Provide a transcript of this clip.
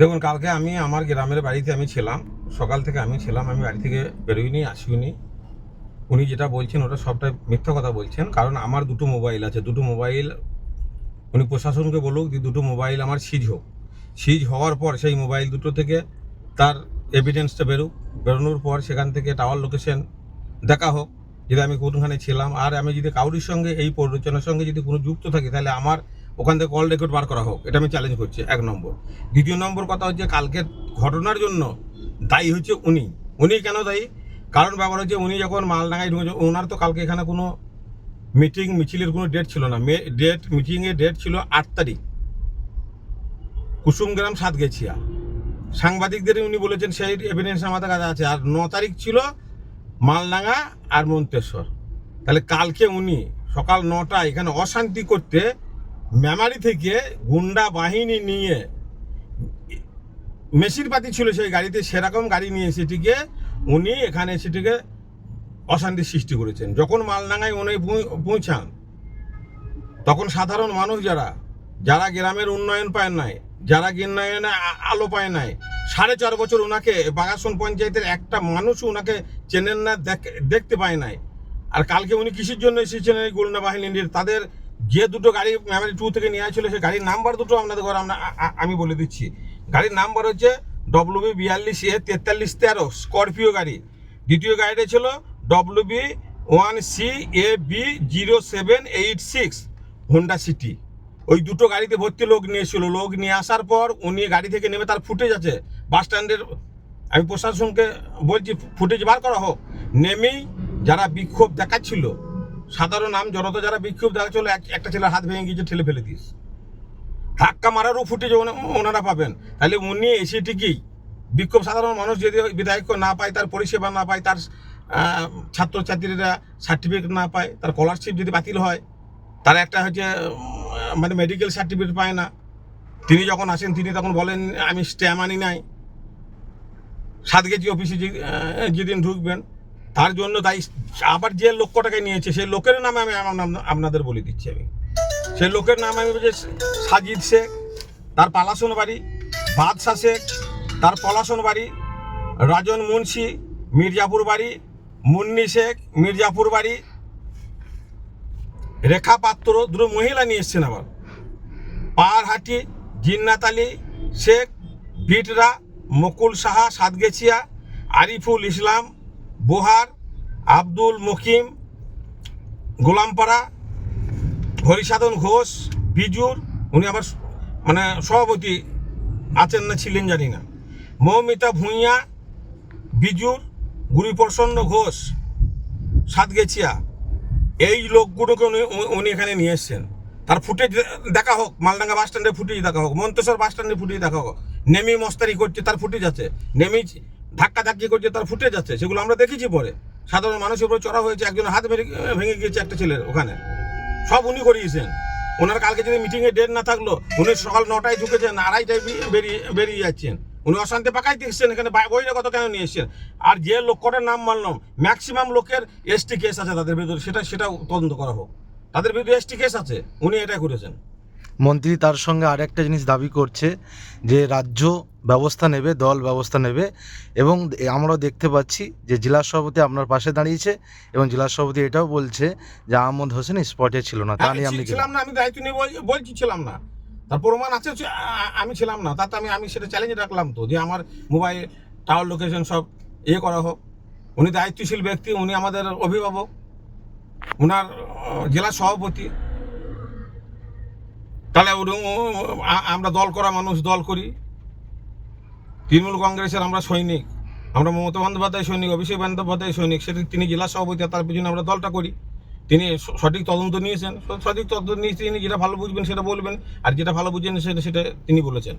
দেখুন, কালকে আমি আমার গ্রামের বাড়িতে আমি ছিলাম। সকাল থেকে আমি ছিলাম, আমি বাড়ি থেকে বেরোইনি আসিনি উনি যেটা বলছেন, ওটা সবটাই মিথ্যা কথা বলছেন। কারণ আমার দুটো মোবাইল আছে। দুটো মোবাইল, উনি প্রশাসনকে বলুক যে দুটো মোবাইল আমার সিজ হোক। সিজ হওয়ার পর সেই মোবাইল দুটো থেকে তার এভিডেন্সটা বেরোক। বেরোনোর পর সেখান থেকে টাওয়ার লোকেশন দেখা হোক। যদি আমি কোনখানে ছিলাম, আর আমি যদি কাউরির সঙ্গে এই প্ররোচনার সঙ্গে যদি কোনো যুক্ত থাকি, তাহলে আমার ওখান থেকে কল রেকর্ড বার করা হোক, এটা আমি চ্যালেঞ্জ করছি, এক নম্বর। দ্বিতীয় নম্বর কথা হচ্ছে কালকের ঘটনার জন্য দায়ী হচ্ছে উনি। উনি কেন দায়ী? কারণ ব্যাপার হচ্ছে উনি যখন মালডাঙ্গায় ঢুকেছে, ওনার তো কালকে এখানে কোনো মিটিং মিছিলের কোনো ডেট ছিল না। ডেট মিটিংয়ের ডেট ছিল আট তারিখ। কুসুমগ্রাম সাতগেছিয়া। সাংবাদিকদের উনি বলেছেন, সেই এভিডেন্স আমাদের কাছে আছে। আর ন তারিখ ছিল মালডাঙ্গা আর মন্তেশ্বর। তাহলে কালকে উনি সকাল নটা এখানে অশান্তি করতে মেমারি থেকে গুন্ডা বাহিনী নিয়ে মেশির পাতি ছিল সেই গাড়িতে, সেরকম গাড়ি নিয়ে সেটিকে উনি এখানে সেটিকে অশান্তি সৃষ্টি করেছেন। যখন মালডাঙ্গায় উনি পৌঁছান, তখন সাধারণ মানুষ যারা যারা গ্রামের উন্নয়ন পায় নাই, যারা উন্নয়নে আলো পায় নাই, সাড়ে চার বছর ওনাকে বাগাসন পঞ্চায়েতের একটা মানুষও ওনাকে চেনেন না, দেখ- দেখতে পায় নাই। আর কালকে উনি কিসের জন্য এসেছেন এই গোলনা বাহিনীর তাদের যে দুটো গাড়ি মেমারি টু থেকে নিয়ে ছিল সেই গাড়ির নাম্বার দুটো আপনাদের ঘরে আমরা আমি বলে দিচ্ছি। গাড়ির নাম্বার হচ্ছে ডব্লু বি বিয়াল্লিশ এ তেতাল্লিশ তেরো স্করপিও গাড়ি। দ্বিতীয় গাড়িটা ছিল W B one C A B zero seven eight six Honda City ওই দুটো গাড়িতে ভর্তি লোক নিয়েছিল লোক নিয়ে আসার পর উনি গাড়ি থেকে নেমে তার ফুটেজ আছে। বাস স্ট্যান্ডের আমি প্রশাসনকে বলছি ফুটেজ বার করা হোক। নেমেই যারা বিক্ষোভ দেখাচ্ছিল সাধারণ নাম জনতা যারা বিক্ষোভ দেখাচ্ছিল এক- একটা ছেলের হাত ভেঙে গিয়েছে, ঠেলে ফেলে দিস ধাক্কা মারারও ফুটেজ ওনারা পাবেন। তাহলে উনি এসে ঠিকই বিক্ষোভ সাধারণ মানুষ যদি বিধায়ক না পায়, তার পরিষেবা না পায়, তার ছাত্রছাত্রীরা সার্টিফিকেট না পায়, তার স্কলারশিপ যদি বাতিল হয়, তার একটা হচ্ছে মানে মেডিকেল সার্টিফিকেট পায় না। তিনি যখন আসেন, তিনি তখন বলেন, আমি স্ট্যাম আনি নাই। সাত কেজি অফিসে যেদিন ঢুকবেন তার জন্য তাই আবার যে লক্ষটাকে নিয়েছে, সেই লোকের নামে আমি আপনাদের বলে দিচ্ছি আমি। সেই লোকের নাম আমি বলছি সাজিদ শেখ, তার পালাসন বাড়ি বাদশা শেখ, তার পলাশন বাড়ি, রাজন মুন্সি, মির্জাপুর বাড়ি, মুন্নি শেখ, মির্জাপুর বাড়ি, রেখা পাত্র, দুটো মহিলা নিয়ে এসছেন আবার। পাহাড়হাটি জিন্নাত আলী শেখ, বিটরা, মকুল সাহা, সাতগেছিয়া, আরিফুল ইসলাম বোহার, আব্দুল মকিম, গোলামপাড়া, হরিসাধন ঘোষ, বিজুর, উনি আবার মানে সভাপতি আছেন না ছিলেন জানি না। মৌমিতা ভূঁইয়া, বিজুর, গুরিপ্রসন্ন ঘোষ, সাতগেছিয়া। এই লোকগুলোকে উনি উনি এখানে নিয়ে এসছেন। তার ফুটেজ দেখা হোক, মালডাঙ্গা বাস স্ট্যান্ডে ফুটেজ দেখা হোক, মন্তেশ্বর বাস স্ট্যান্ডে ফুটেজ দেখা হোক। নেমি মস্তারি করছে, তার ফুটেজ আছে। নেমি ধাক্কা ধাক্কি করছে, তার ফুটেজ আছে, সেগুলো আমরা দেখেছি পরে। সাধারণ মানুষের উপরে চড়া হয়েছে, একজন হাত ভেঙে ভেঙে গিয়েছে একটা ছেলের ওখানে। সব উনি করিয়েছেন। ওনার কালকে যদি মিটিংয়ে ডেট না থাকল, উনি সকাল নটায় ঢুকেছেন, আড়াইটায় বেরিয়ে বেরিয়ে যাচ্ছেন। উনি অশান্তি পাকাই দেখছেন, এখানে বা- বহিরাগত কেন নিয়ে এসছেন? আর যে লোক কটার নাম মানলাম ম্যাক্সিমাম লোকের এসটি কেস আছে তাদের বিরুদ্ধে সেটা সেটাও তদন্ত করা হোক। তাদের বিরুদ্ধে এসটি কেস আছে, উনি এটা করেছেন। মন্ত্রী তার সঙ্গে আরেকটা জিনিস দাবি করছে যে রাজ্য ব্যবস্থা নেবে দল ব্যবস্থা নেবে এবং আমরাও দেখতে পাচ্ছি যে জেলা সভাপতি আপনার পাশে দাঁড়িয়েছে এবং জেলা সভাপতি এটাও বলছে যে আহমদ হোসেন স্পটে ছিল না তা নিয়ে আপনি ছিলাম না আমি দায়িত্ব নিয়ে বল- বলছি ছিলাম না। তার প্রমাণ আছে আমি ছিলাম না তাতে আমি আমি সেটা চ্যালেঞ্জ রাখলাম তো যে আমার মোবাইল টাওয়ার লোকেশন সব ইয়ে করা হোক। উনি দায়িত্বশীল ব্যক্তি উনি আমাদের অভিভাবক ওনার জেলা সভাপতি। তাহলে আমরা দল করা মানুষ, দল করি। তৃণমূল কংগ্রেসের আমরা সৈনিক, আমরা মমতা বন্দ্যোপাধ্যায় সৈনিক, অভিষেক বন্দ্যোপাধ্যায় সৈনিক, সেটি তিনি জেলা সভাপতি, তার পিছনে আমরা দলটা করি। তিনি সঠিক তদন্ত নিয়েছেন সঠিক তদন্ত নিয়েছে তিনি যেটা ভালো বুঝবেন সেটা বলবেন, আর যেটা ভালো বুঝেন সেটা সেটা তিনি বলেছেন।